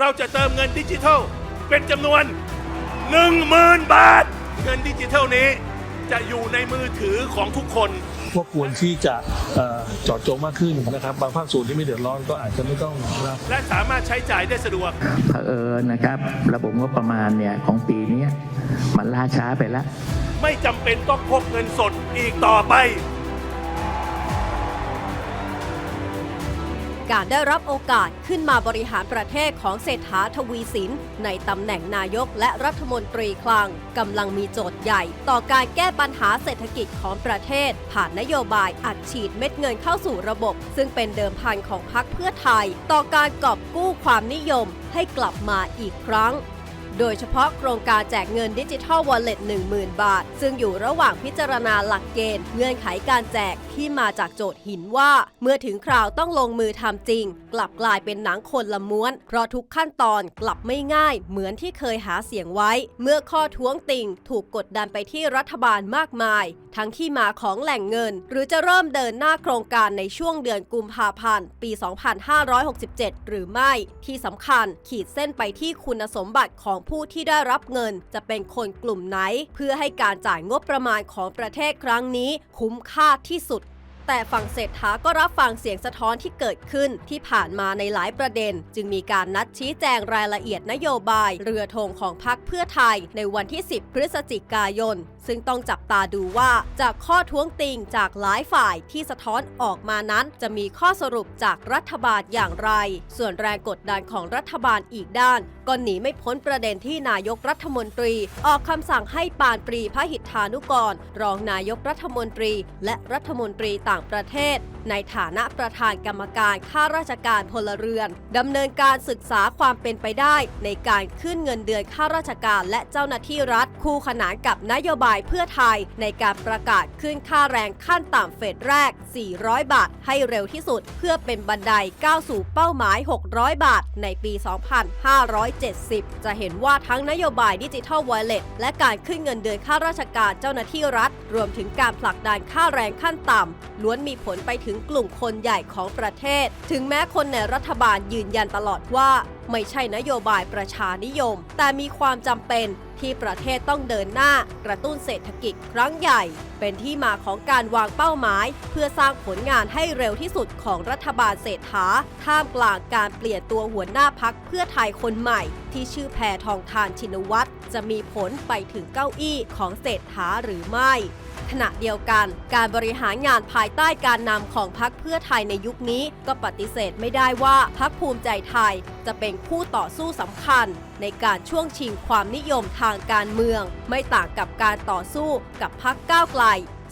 เราจะเติมเงินดิจิทัล เป็นจำนวน 10,000 บาท เงินดิจิทัลนี้จะอยู่ในมือถือของทุกคนพวกควรที่จะเอ่อเจอดจงมากขึ้นนะครับ บางภาคส่วนที่ไม่เดือดร้อนก็อาจจะไม่ต้องรับและสามารถใช้จ่ายได้สะดวกเผอิญนะครับ ระบบงบประมาณเนี่ยของปีเนี้ยมันล่าช้าไปแล้ว ไม่จำเป็นต้องพกเงินสดอีกต่อไป การได้รับโอกาสขึ้นมาบริหารประเทศของเศรษฐาทวีสิน ในตำแหน่งนายกและรัฐมนตรีคลังกำลังมีโจทย์ใหญ่ ต่อการแก้ปัญหาเศรษฐกิจของประเทศ ผ่านนโยบายอัดฉีดเม็ดเงินเข้าสู่ระบบ ซึ่งเป็นเดิมพันของพรรคเพื่อไทย ต่อการกอบกู้ความนิยมให้กลับมาอีกครั้ง โดยเฉพาะโครงการแจกเงินดิจิทัลวอลเล็ต10,000 บาท ซึ่งอยู่ระหว่างพิจารณาหลักเกณฑ์เงื่อนไขการแจกที่มาจากโจทย์หินว่า เมื่อถึงคราวต้องลงมือทำจริง กลับกลายเป็นหนังคนละม้วน เพราะทุกขั้นตอนกลับไม่ง่าย เหมือนที่เคยหาเสียงไว้ เมื่อข้อท้วงติงถูกกดดันไปที่รัฐบาลมากมาย ทั้งที่มาของแหล่งเงิน หรือจะเริ่มเดินหน้าโครงการในช่วงเดือนกุมภาพันธ์ปี 2567 หรือไม่ ที่สำคัญขีดเส้นไปที่คุณสมบัติของผู้ที่ได้รับเงินจะเป็นคนกลุ่มไหน เพื่อให้การจ่ายงบประมาณของประเทศครั้งนี้คุ้มค่าที่สุด แต่ฝั่งเศรษฐาก็รับฟังเสียงสะท้อนที่เกิดขึ้นที่ผ่านมาในหลายประเด็น จึงมีการนัดชี้แจงรายละเอียดนโยบาย เรือธงของพรรคเพื่อไทย ในวันที่ 10 พฤศจิกายน ซึ่งต้องจับตาดูว่าจากข้อท้วงติงจากหลายฝ่ายที่สะท้อนออกมานั้น จะมีข้อสรุปจากรัฐบาลอย่างไร ส่วนแรงกดดันของรัฐบาลอีกด้าน ก็หนีไม่พ้นประเด็นที่นายกรัฐมนตรี ออกคำสั่งให้ปานปรีพหิทธานุกร รองนายกรัฐมนตรี และรัฐมนตรีต่างางประเทศ ในฐานะประธานกรรมการข้าราชการพลเรือนดำเนินการศึกษาความเป็นไปได้ ในการขึ้นเงินเดือนข้าราชการและเจ้าหน้าที่รัฐ คู่ขนานกับนโยบายเพื่อไทย ในการประกาศขึ้นค่าแรงขั้นต่ำเฟสแรก 400 บาท ให้เร็วที่สุด เพื่อเป็นบันไดก้าวสู่เป้าหมาย 600 บาท ในปี 2570 จะเห็นว่าทั้งนโยบายดิจิทัลวอลเล็ตและการขึ้นเงินเดือนข้าราชการเจ้าหน้าที่รัฐ รวมถึงการผลักดันค่าแรงขั้นต่ำล้วนมีผลไปถึงกลุ่มคนใหญ่ของประเทศ ถึงแม้คนในรัฐบาลยืนยันตลอดว่า ไม่ใช่นโยบายประชานิยม แต่มีความจำเป็นที่ประเทศต้องเดินหน้ากระตุ้นเศรษฐกิจครั้งใหญ่ เป็นที่มาของการวางเป้าหมาย เพื่อสร้างผลงานให้เร็วที่สุดของรัฐบาลเศรษฐา ท่ามกลางการเปลี่ยนตัวหัวหน้าพักเพื่อไทยคนใหม่ ที่ชื่อแพทองทานชินวัตรจะมีผลไปถึงเก้าอี้ของเศรษฐาหรือไม่ขณะเดียวกัน การบริหารงานภายใต้การนำของพรรคเพื่อไทยในยุคนี้ ก็ปฏิเสธไม่ได้ว่าพรรคภูมิใจไทย จะเป็นคู่ต่อสู้สำคัญ ในการช่วงชิงความนิยมทางการเมือง ไม่ต่างกับการต่อสู้กับพรรคก้าวไกล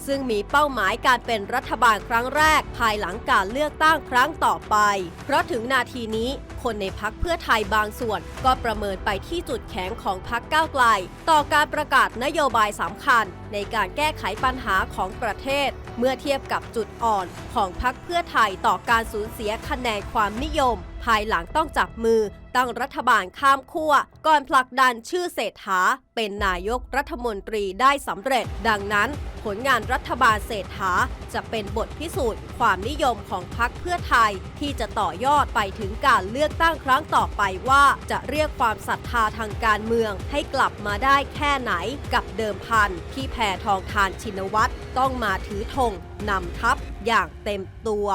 ซึ่งมีเป้าหมายการเป็นรัฐบาลครั้งแรก ภายหลังการเลือกตั้งครั้งต่อไป เพราะถึงนาทีนี้คนในพักเพื่อไทยบางส่วน ก็ประเมินไปที่จุดแข็งของพักก้าวไกล ต่อการประกาศนโยบายสำคัญ ในการแก้ไขปัญหาของประเทศ เมื่อเทียบกับจุดอ่อนของพักเพื่อไทยต่อการสูญเสียคะแนนความนิยม ภายหลังต้องจับมือตั้งรัฐบาลข้ามขั้ว ก่อนผลักดันชื่อเศรษฐา เป็นนายกรัฐมนตรีได้สำเร็จ ดังนั้น ผลงานรัฐบาลเศรษฐา จะเป็นบทพิสูจน์ ความนิยมของพรรคเพื่อไทย ที่จะต่อยอดไปถึงการเลือกตั้งครั้งต่อไปว่า จะเรียกความศรัทธาทางการเมือง ให้กลับมาได้แค่ไหนกับเดิมพันที่แพทองทานชินวัตรต้องมาถือธงนำทัพอย่างเต็มตัว